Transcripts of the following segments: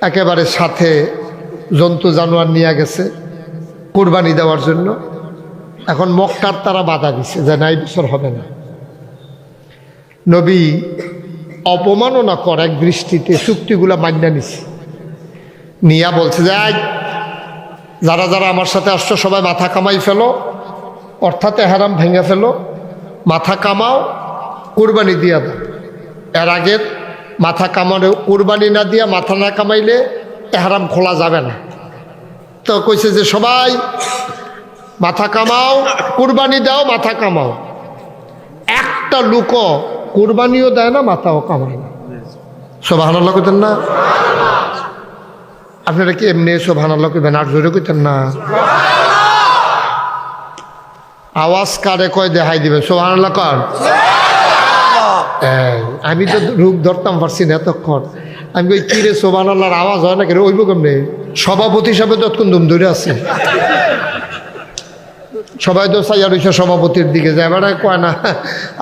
একেবারে সাথে জন্তু জানোয়ার নিয়ে গেছে কোরবানি দেওয়ার জন্য। এখন মক্কার তারা বাধা দিছে যে না বছর হবে না। নবী অপমাননা কর এক দৃষ্টিতে চুক্তিগুলা মান্য নিছে। নিয়া বলছে যে "আই, যারা যারা আমার সাথে আসছো সবাই মাথা কামাই ফেলো অর্থাৎ এহারাম ভেঙে ফেলো মাথা কামাও কুরবানি দিয়া দাও। এর আগে মাথা কামানো কুরবানি না দিয়া মাথা না কামাইলে এহারাম খোলা যাবে না। তো কইছে যে সবাই মাথা কামাও কুরবানি দাও মাথা কামাও। একটা লুকো কুরবানিও দেয় না মাথাও কামায় না। সোভান আল্লাহ কইতেন না? আপনারা কি এমনি সোভান আল্লাহ কইবেন আর জোরে কইতেন না? আওয়াজ কারে কয় দেখাই দিবে সোভান আল্লাহ কর আমি তো রূপ ধরতাম পারছি না এতক্ষণ। আমি কই কি রে সোভান আল্লাহর আওয়াজ হয় না কেন ওই ওইব কেমনে? সভাপতি হিসাবে তৎক্ষণ দুম ধরে আছে। সবাই তো সাইয়া রয়েছে সভাপতির দিকে যায়, এবারে কয় না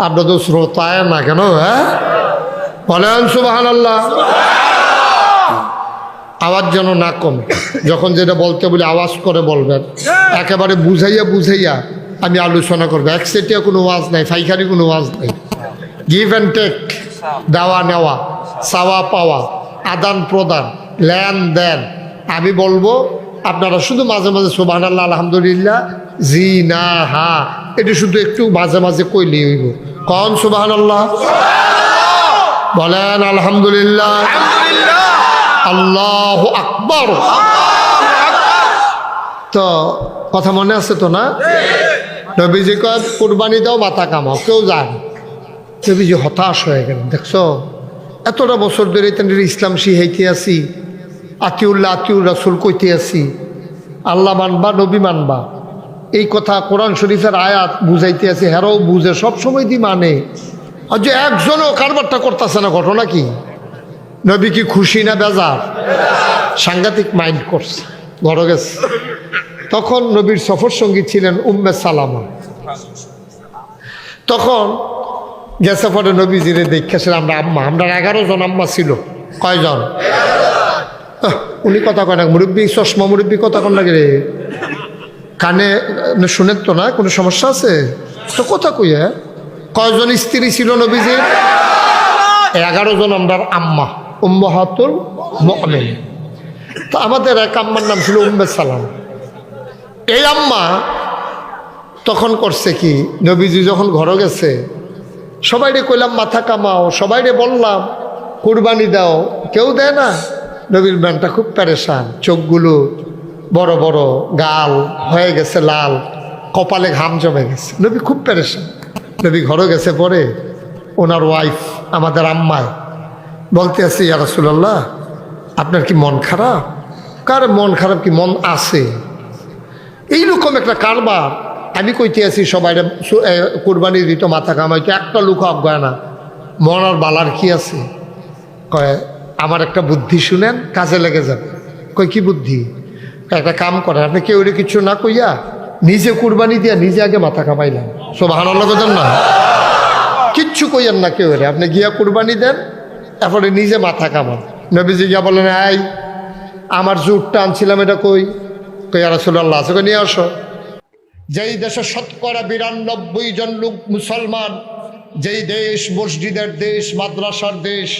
আপনার তো শ্রোতায় না কেন হ্যাঁ? বলেন সুবাহান আল্লাহ আওয়াজ যেন না কমে, যখন যেটা বলতে বলে আওয়াজ করে বলবেন। একেবারে বুঝাইয়া বুঝাইয়া আমি আলোচনা করব। একসেটিয়া কোনো ওয়াজ নাই ফাইখারি কোনো ওয়াজ নাই। গিভ অ্যান্ড টেক দেওয়া নেওয়া চাওয়া পাওয়া আদান প্রদান লেন দেন। আমি বলব আপনারা শুধু মাঝে মাঝে সোবান আল্লাহ আলহামদুলিল্লাহ জি না হা এটা শুধু একটু মাঝে মাঝে কইলি হইব। কন সুবাহান আল্লাহ বলেন আলহামদুলিল্লাহ। আল্লাহ আকবর। তো কথা মনে আছে তো না? নবীজি কয় কুরবানি দাও মাথা কামাও। কেউ যায় নবীজি হতাশ হয়ে গেলেন, দেখছ? এতটা বছর ধরে তাদের ইসলাম শিখাইতে আছি আতিউল্লাহ, আতিউর রাসুল কইতে আছি আল্লাহ মানবা, নবী মানবা। এই কথা কোরআন শরীফের আয়াত বুঝাইতে আছে হেরাও বুঝে, সব সময় দি মানে। আর যে একজনও কারবারটা করতেছে না, ঘটনা কি? নবী কি খুশি না বেজার? সাংঘাতিক মাইন্ড করছে ঘর গেছে। তখন নবীর সফর সঙ্গী ছিলেন উম্মে সালামা। তখন গেছে পরে নবীজিরে দেখেছিলাম আমরা আম্মা, আমরা এগারো জন আম্মা ছিল। কয়জন? উনি কথা কয় না, মুরব্বী, চশমা মুরব্বী কথা কন লাগে রে? কানে শুনেন তো না, কোনো সমস্যা আছে? তো কথা কই হ্যাঁ? কয়জন স্ত্রী ছিল নবীজি এগারো জন আমরা আম্মা, উম্মাহাতুল মুমিন। তো আমাদের এক আম্মার নাম ছিল উম্মে সালাম। এই আম্মা তখন করছে কি, নবীজি যখন ঘরে গেছে সবাইরে কইলাম, মাথা কামাও। সবাইরে বললাম, কুরবানি দাও। কেউ দেয় না। নবীর ব্যানটা খুব প্যারেশান চোখগুলো বড় বড় গাল হয়ে গেছে লাল, কপালে ঘাম জমে গেছে। নবী খুব প্যারেশান নবী ঘরে গেছে পরে ওনার ওয়াইফ আমাদের আম্মায় বলতে আছে, ইয়া রাসূলুল্লাহ, আপনার কি মন খারাপ? কার মন খারাপ কি? মন আছে। এইরকম একটা কারবার আমি কইতে আছি, সবাই কোরবানি দিত মাথা কামাইতো একটা লোক অজ্ঞায় না। আর বালার কি আছে? কয়, আমার একটা বুদ্ধি শুনেন, কাজে লেগে যাবে। কয়, কি বুদ্ধি? একটা কাম করেন, আপনি কেউ কিছু না কইয়া নিজে কুরবানি দিয়া নিজে আগে মাথা কামাইলাম সব হানার কথা না? কিচ্ছু কইয়েন না কেউ রে, আপনি গিয়া কুরবানি দেন, তারপরে নিজে মাথা কামান নবীজি গিয়া বলেন আই আমার জুটটা আনছিলাম, এটা কই? কই আর রাসূলুল্লাহ, আছে। কই নিয়ে আসো। যেই দেশে শতকরা বিরানব্বই জন লোক মুসলমান, যেই দেশ মসজিদের দেশ, মাদ্রাসার দেশ,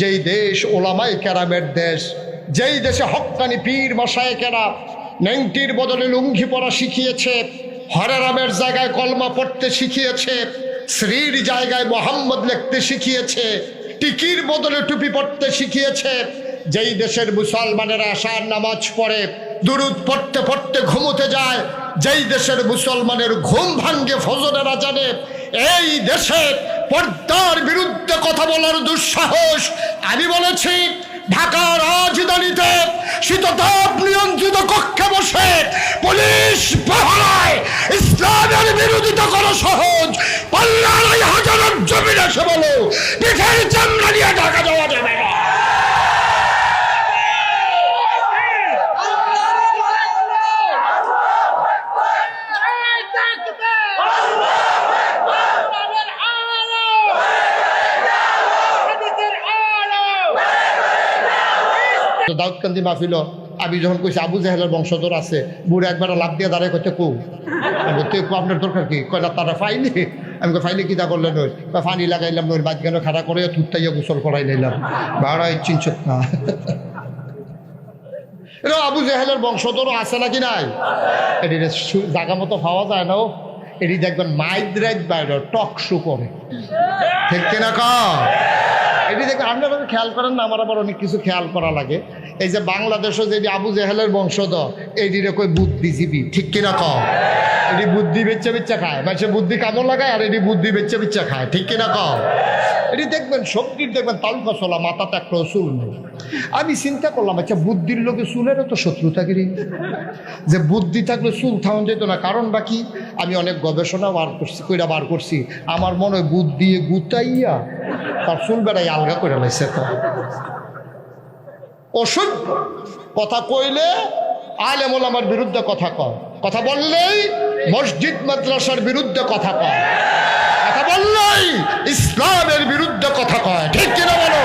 যেই দেশ ওলামাই ক্যারামের দেশ, যেই দেশে হক্কানি পীর মশায় কেরা নেংটির বদলে লুঙ্গি পরা শিখিয়েছে, হরেরামের জায়গায় কলমা পড়তে শিখিয়েছে শ্রীর জায়গায় মোহাম্মদ লিখতে শিখিয়েছে, টিকির বদলে টুপি পড়তে শিখিয়েছে, যেই দেশের মুসলমানেরা আশার নামাজ পড়ে দুরুদ পড়তে পড়তে ঘুমোতে যায়। যেই দেশের মুসলমানের ঘুম ভাঙ্গে ফজরেরা জানে এই দেশে পর্দার বিরুদ্ধে কথা বলার দুঃসাহস। আমি বলেছি, ঢাকার রাজধানীতে শীততাপ নিয়ন্ত্রিত কক্ষে বসে পুলিশ পাহারায় ইসলামের বিরোধিতা করা সহজ। পাল্লার হাজারের জমিন এসে বলো, পিঠের চামড়া নিয়ে ঢাকা যাওয়া যাবে না দাউদকান্দি মাহফিল আমি যখন কইছি আবু জাহেলের বংশধর আছে বুড়ে একবার লাভ দিয়ে দাঁড়ায় করতে কু? আমি কু, আপনার দরকার কি? কয়লা তারা ফাইনি আমি ফাইনি কিতা করলেন ওই? কয়, পানি লাগাইলাম ওই বাদগানো খাড়া করে থুত্তাইয়া গোসল করাই নিলাম বাড়াই চিনচক না। এটা আবু জাহেলের বংশধরও আছে নাকি নাই? এটি জায়গা মতো পাওয়া যায় না এটি দেখবেন মাইদ্রাইজ বাইরে টক শু করে। ঠিক কিনা ক এটি দেখবেন আপনারা খেয়াল করেন না আমার আবার অনেক কিছু খেয়াল করা লাগে। এই যে বাংলাদেশও যে আবু জেহেলের বংশধর, এইটিরে কই বুদ্ধিজীবী, ঠিক কিনা ক এটি বুদ্ধি বেচ্চা বেচ্চা খায় মানে বুদ্ধি কামড় লাগায় আর এটি বুদ্ধি বেচ্চা বেচ্চা খায়, ঠিক কিনা ক এটি দেখবেন সবজির, দেখবেন তালকা চলা মাথাতে একটা চুল নেই। আমি চিন্তা করলাম আচ্ছা বুদ্ধির লোকে চুলেরও তো শত্রু শত্রুতাগিরি যে বুদ্ধি থাকলে চুল থাউন যেত না কারণ বাকি আমি অনেক গবেষণা বার করছি, কইরা বার করছি, আমার মনে হয় বুদ্ধি গুতাইয়া তার চুল বেড়াই আলগা করে লাইছে তো। অসভ্য। কথা কইলে আলেমুল আমার বিরুদ্ধে কথা কয়। কথা বললেই মসজিদ মাদ্রাসার বিরুদ্ধে কথা কয়। কথা বললেই ইসলামের বিরুদ্ধে কথা কয়। ঠিক কিনা বলো?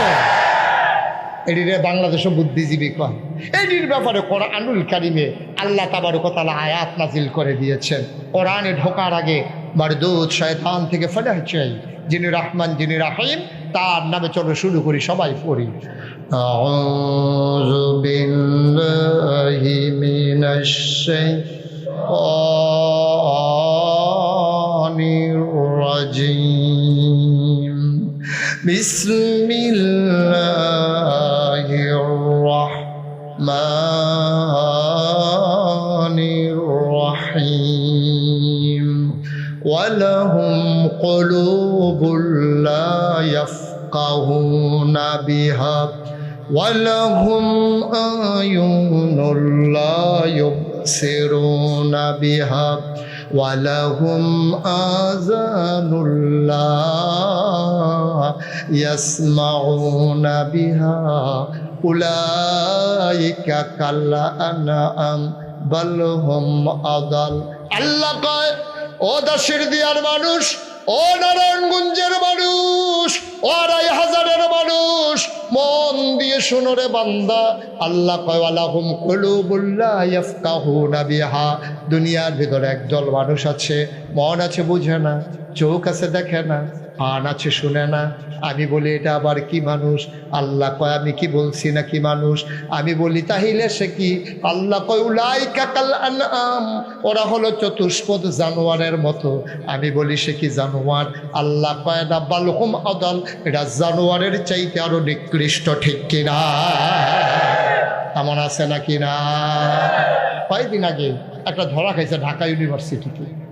এটিরে বাংলাদেশও বুদ্ধিজীবী কয়। এটির ব্যাপারে কোরআনুল কারিমে আল্লাহ তাবারকতালা আয়াত নাজিল করে দিয়েছেন। কোরআনে ঢোকার আগে মারদুদ শয়তান থেকে ফেলে চাই। যিনি রহমান, যিনি রাহিম তার নামে চলো শুরু করি সবাই পড়ি أعوذ بالله من الشيطان الرجيم بسم الله الرحمن الرحيم ولهم قلوب لا يفقهون بها ولهم أعين لا يبصرون بها ولهم آذان لا يسمعون بها أولئك كالأنعام بل هم أضل আল্লাহ কয় ও দাসের দিয়ার মানুষ ও নারায়ণগঞ্জের মানুষ, ও আড়াই হাজারের মানুষ, মন দিয়ে শুনরে বান্দা। আল্লাহ কয়ালাহুম কুলুবুল্লাহ বিহা। দুনিয়ার ভিতরে একদল মানুষ আছে, মন আছে বুঝে না, চোখ আছে দেখে না। কান আছে শুনে না। আমি বলি, এটা আবার কি মানুষ? আল্লাহ কয়, আমি কি বলছি না কি মানুষ? আমি বলি, তাহিলে সে কি? আল্লাহ কয় উলাই কাকাল আনআম। ওরা হলো চতুষ্পদ জানোয়ারের মতো। আমি বলি, সে কি জানোয়ার? আল্লাহ কয়, না বালহুম আদল। এটা জানোয়ারের চাইতে আরও নিকৃষ্ট, ঠিক কিনা এমন আছে নাকি না? কয়েকদিন আগে একটা ধরা খাইছে ঢাকা ইউনিভার্সিটিতে।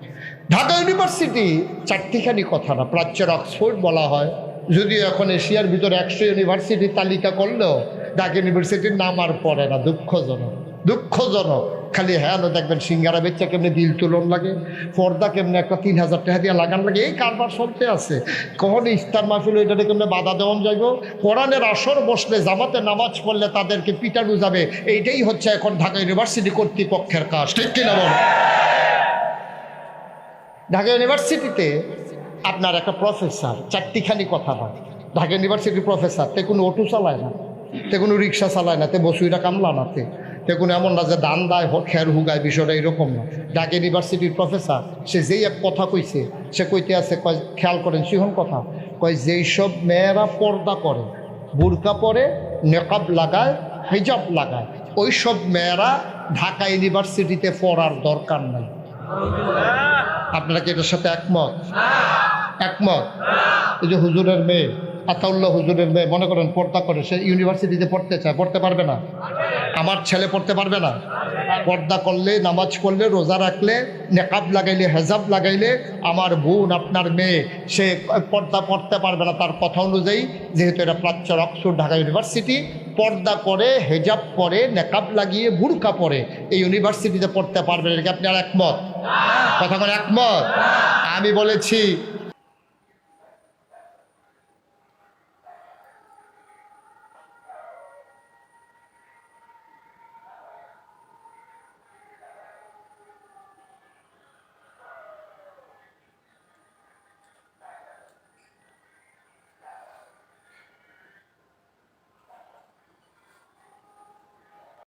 ঢাকা ইউনিভার্সিটি চারটিখানি কথা না, প্রাচ্যের অক্সফোর্ড বলা হয়। যদিও এখন এশিয়ার ভিতরে একশো ইউনিভার্সিটির তালিকা করলেও ঢাকা ইউনিভার্সিটির নাম আর পড়ে না, দুঃখজনক দুঃখজনক। খালি হ্যাঁ দেখবেন সিঙ্গারা বেচা কেমনি দিল তুলন লাগে, পর্দা কেমনে একটা তিন হাজার টাকা দিয়ে লাগান লাগে, এই কারবার চলতে আছে। কখন ইফতার মাহফিল এটাতে কেমনে বাধা দেওয়ান যাইব? কোরআনের আসর বসলে, জামাতে নামাজ পড়লে তাদেরকে পিটানো যাবে, এইটাই হচ্ছে এখন ঢাকা ইউনিভার্সিটি কর্তৃপক্ষের কাজ, ঠিক কিনা বল? ঢাকা ইউনিভার্সিটিতে আপনার একটা প্রফেসর, চারটিখানি কথা হয় ঢাকা ইউনিভার্সিটির প্রফেসর, তে কোনো অটো চালায় না, তে কোনো রিক্সা চালায় না, তে বসুইরা কামলা না, তে তে কোনো এমন না যে দান দায়, হোক খের হুগায়, বিষয়টা এরকম না। ঢাকা ইউনিভার্সিটির প্রফেসর, সে যেই এক কথা কইছে, সে কইতে আছে, কয়, খেয়াল করেন সিহন কথা, কয়, যেই সব মেয়েরা পর্দা করে, বুরকা পরে, নেকাব লাগায়, হিজাব লাগায়, ওই সব মেয়েরা ঢাকা ইউনিভার্সিটিতে পড়ার দরকার নাই। আপনারা কি এটার সাথে একমত? একমত? এই যে হুজুরের মেয়ে, আতাউল্লাহ হুজুরের মেয়ে, মনে করেন পর্দা করে, সে ইউনিভার্সিটিতে পড়তে চায়, পড়তে পারবে না। আমার ছেলে পড়তে পারবে না। পর্দা করলে, নামাজ পড়লে রোজা রাখলে, নেকাব লাগাইলে, হেজাব লাগাইলে, আমার বোন, আপনার মেয়ে, সে পর্দা পড়তে পারবে না। তার কথা অনুযায়ী, যেহেতু এটা প্রাচ্য অক্সফোর্ড ঢাকা ইউনিভার্সিটি পর্দা করে হেজাব পরে নেকাব লাগিয়ে বুড়কা পরে এই ইউনিভার্সিটিতে পড়তে পারবেন। এটা কি আপনার একমত? কথা বলে একমত? আমি বলেছি